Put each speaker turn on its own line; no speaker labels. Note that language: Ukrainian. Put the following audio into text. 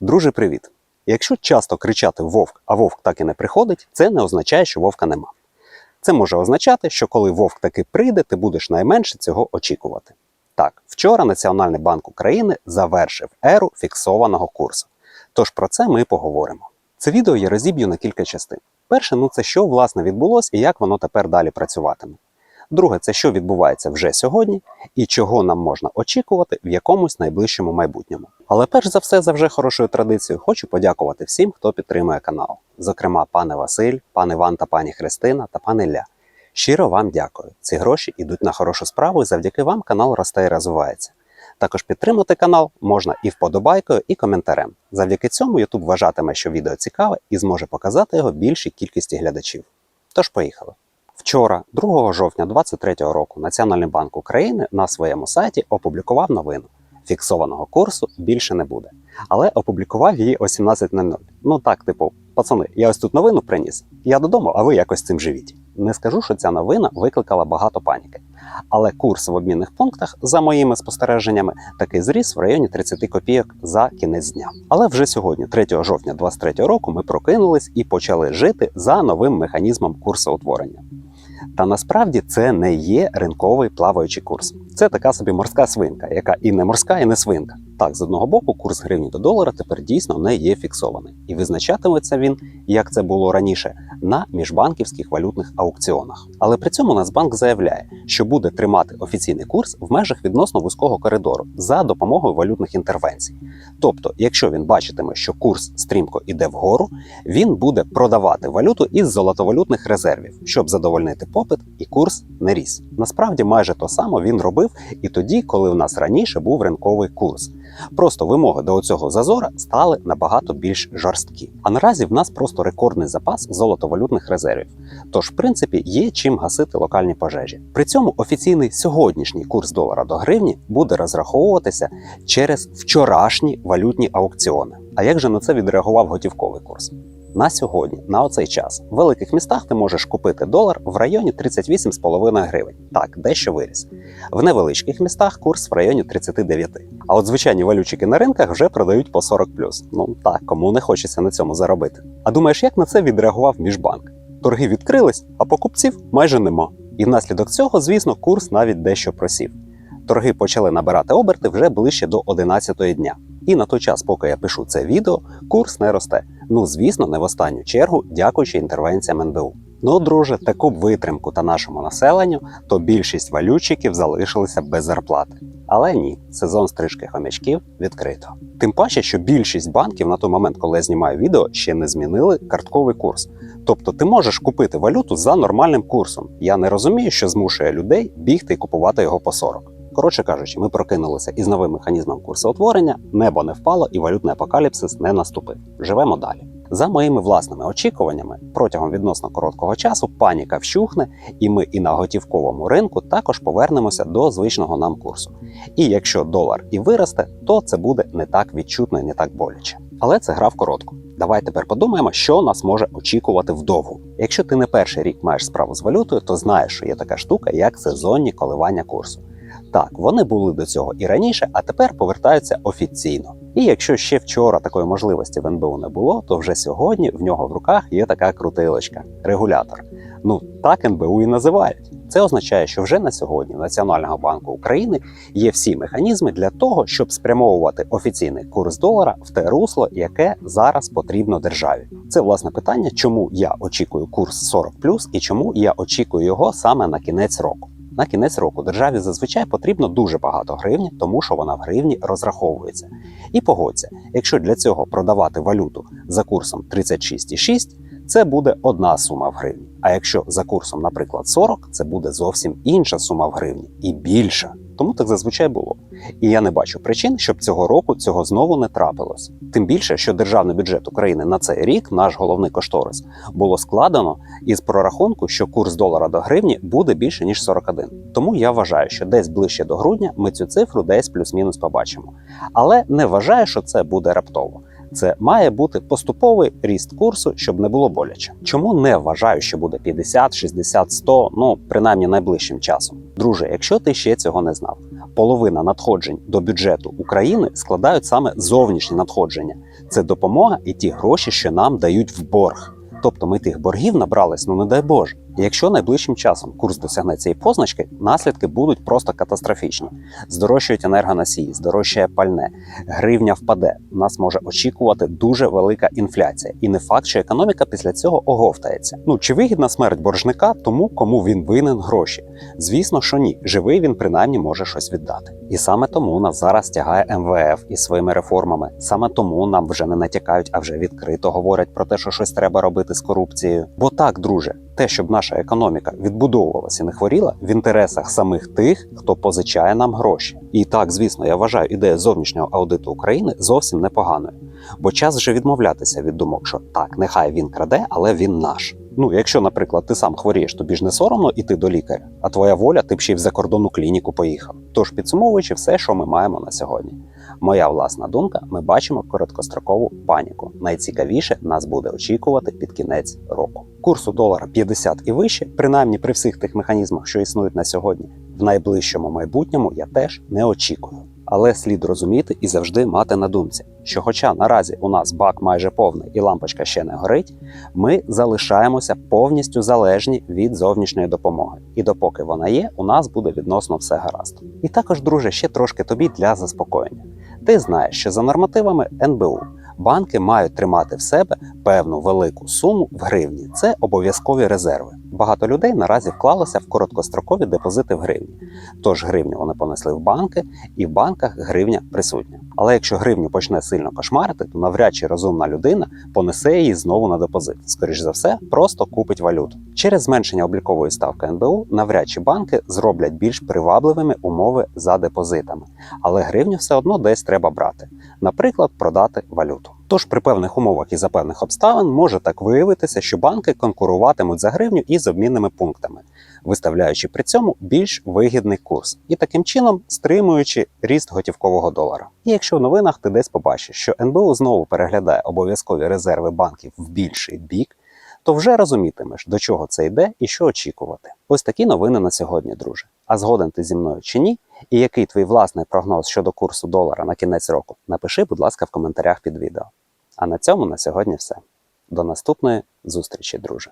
Друже, привіт! Якщо часто кричати вовк, а вовк так і не приходить, це не означає, що вовка нема. Це може означати, що коли вовк таки прийде, ти будеш найменше цього очікувати. Так, вчора Національний банк України завершив еру фіксованого курсу. Тож про це ми поговоримо. Це відео я розіб'ю на кілька частин. Перше, ну це що власне відбулося і як воно тепер далі працюватиме. Друге, це що відбувається вже сьогодні і чого нам можна очікувати в якомусь найближчому майбутньому. Але перш за все, за вже хорошою традицією, хочу подякувати всім, хто підтримує канал. Зокрема, пане Василь, пан Іван та пані Христина та пан Ілля. Щиро вам дякую. Ці гроші йдуть на хорошу справу, і завдяки вам канал росте і розвивається. Також підтримати канал можна і вподобайкою, і коментарем. Завдяки цьому YouTube вважатиме, що відео цікаве і зможе показати його більшій кількості глядачів. Тож поїхали. Вчора, 2 жовтня 2023 року, Національний банк України на своєму сайті опублікував новину. Фіксованого курсу більше не буде. Але опублікував її о 17.00. Ну так, типу, пацани, я ось тут новину приніс. Я додому, а ви якось цим живіть. Не скажу, що ця новина викликала багато паніки. Але курс в обмінних пунктах, за моїми спостереженнями, таки зріс в районі 30 копійок за кінець дня. Але вже сьогодні, 3 жовтня 2023 року, ми прокинулись і почали жити за новим механізмом курсоутворення. Та насправді це не є ринковий плаваючий курс. Це така собі морська свинка, яка і не морська, і не свинка. Так, з одного боку, курс гривні до долара тепер дійсно не є фіксований, і визначатиметься він, як це було раніше, на міжбанківських валютних аукціонах. Але при цьому Нацбанк заявляє, що буде тримати офіційний курс в межах відносно вузького коридору за допомогою валютних інтервенцій. Тобто, якщо він бачитиме, що курс стрімко іде вгору, він буде продавати валюту із золотовалютних резервів, щоб задовольнити попит, і курс не ріс. Насправді, майже то саме він робив і тоді, коли в нас раніше був ринковий курс. Просто вимоги до цього зазора стали набагато більш жорсткі. А наразі в нас просто рекордний запас золотовалютних резервів. Тож, в принципі, є чим гасити локальні пожежі. При цьому офіційний сьогоднішній курс долара до гривні буде розраховуватися через вчорашні валютні аукціони. А як же на це відреагував готівковий курс? На сьогодні, на оцей час, в великих містах ти можеш купити долар в районі 38,5 гривень. Так, дещо виріс. В невеличких містах курс в районі 39. А от звичайні валютчики на ринках вже продають по 40 Ну так, кому не хочеться на цьому заробити. А думаєш, як на це відреагував міжбанк? Торги відкрились, а покупців майже нема. І внаслідок цього, звісно, курс навіть дещо просів. Торги почали набирати оберти вже ближче до 11 дня. І на той час, поки я пишу це відео, курс не росте. Ну, звісно, не в останню чергу, дякуючи інтервенціям НБУ. Ну, друже, таку витримку та нашому населенню, то більшість валютчиків залишилися без зарплати. Але ні, сезон стрижки хомячків відкрито. Тим паче, що більшість банків на той момент, коли я знімаю відео, ще не змінили картковий курс. Тобто ти можеш купити валюту за нормальним курсом. Я не розумію, що змушує людей бігти і купувати його по 40. Коротше кажучи, ми прокинулися із новим механізмом курсоутворення, небо не впало і валютний апокаліпсис не наступив. Живемо далі. За моїми власними очікуваннями, протягом відносно короткого часу паніка вщухне, і ми і на готівковому ринку також повернемося до звичного нам курсу. І якщо долар і виросте, то це буде не так відчутно і не так боляче. Але це гра в коротку. Давай тепер подумаємо, що нас може очікувати вдовгу. Якщо ти не перший рік маєш справу з валютою, то знаєш, що є така штука, як сезонні коливання курсу. Так, вони були до цього і раніше, а тепер повертаються офіційно. І якщо ще вчора такої можливості в НБУ не було, то вже сьогодні в нього в руках є така крутилочка регулятор. Ну так НБУ і називають. Це означає, що вже на сьогодні Національного банку України є всі механізми для того, щоб спрямовувати офіційний курс долара в те русло, яке зараз потрібно державі. Це власне питання, чому я очікую курс 40 і чому я очікую його саме на кінець року. На кінець року державі зазвичай потрібно дуже багато гривні, тому що вона в гривні розраховується. І погодься, якщо для цього продавати валюту за курсом 36,6, це буде одна сума в гривні. А якщо за курсом, наприклад, 40, це буде зовсім інша сума в гривні і більша. Тому так зазвичай було. І я не бачу причин, щоб цього року цього знову не трапилось. Тим більше, що державний бюджет України на цей рік, наш головний кошторис, було складено із прорахунку, що курс долара до гривні буде більше ніж 41. Тому я вважаю, що десь ближче до грудня ми цю цифру десь плюс-мінус побачимо. Але не вважаю, що це буде раптово. Це має бути поступовий ріст курсу, щоб не було боляче. Чому не вважаю, що буде 50, 60, 100, ну принаймні найближчим часом. Друже, якщо ти ще цього не знав, половина надходжень до бюджету України складають саме зовнішні надходження. Це допомога і ті гроші, що нам дають в борг. Тобто ми тих боргів набрались, ну не дай Боже. Якщо найближчим часом курс досягне цієї позначки, наслідки будуть просто катастрофічні. Здорожчають енергоносії, здорожчає пальне, гривня впаде. Нас може очікувати дуже велика інфляція, і не факт, що економіка після цього оговтається. Ну чи вигідна смерть боржника тому, кому він винен гроші? Звісно, що ні. Живий він принаймні може щось віддати. І саме тому нас зараз тягає МВФ із своїми реформами. Саме тому нам вже не натякають, а вже відкрито говорять про те, що щось треба робити з корупцією. Бо так, друже, те, щоб наша економіка відбудовувалася і не хворіла, в інтересах самих тих, хто позичає нам гроші. І так, звісно, я вважаю ідею зовнішнього аудиту України зовсім непоганою. Бо час вже відмовлятися від думок, що так, нехай він краде, але він наш. Ну, якщо, наприклад, ти сам хворієш, тобі ж не соромно іти до лікаря, а твоя воля, ти б ще й в закордонну клініку поїхав. Тож підсумовуючи все, що ми маємо на сьогодні. Моя власна думка: ми бачимо короткострокову паніку. Найцікавіше нас буде очікувати під кінець року. Курсу долара 50 і вище, принаймні при всіх тих механізмах, що існують на сьогодні, в найближчому майбутньому я теж не очікую. Але слід розуміти і завжди мати на думці, що, хоча наразі у нас бак майже повний і лампочка ще не горить, ми залишаємося повністю залежні від зовнішньої допомоги. І допоки вона є, у нас буде відносно все гаразд. І також, друже, ще трошки тобі для заспокоєння. Ти знаєш, що за нормативами НБУ банки мають тримати в себе певну велику суму в гривні. Це обов'язкові резерви. Багато людей наразі вклалося в короткострокові депозити в гривні. Тож гривню вони понесли в банки, і в банках гривня присутня. Але якщо гривню почне сильно кошмарити, то навряд чи розумна людина понесе її знову на депозит. Скоріш за все, просто купить валюту. Через зменшення облікової ставки НБУ навряд чи банки зроблять більш привабливими умови за депозитами, але гривню все одно десь треба брати, наприклад, продати валюту. Тож при певних умовах і за певних обставин може так виявитися, що банки конкуруватимуть за гривню із обмінними пунктами, виставляючи при цьому більш вигідний курс і таким чином стримуючи ріст готівкового долара. І якщо в новинах ти десь побачиш, що НБУ знову переглядає обов'язкові резерви банків в більший бік, то вже розумітимеш, до чого це йде і що очікувати. Ось такі новини на сьогодні, друже. А згоден ти зі мною чи ні? І який твій власний прогноз щодо курсу долара на кінець року? Напиши, будь ласка, в коментарях під відео. А на цьому на сьогодні все. До наступної зустрічі, друже.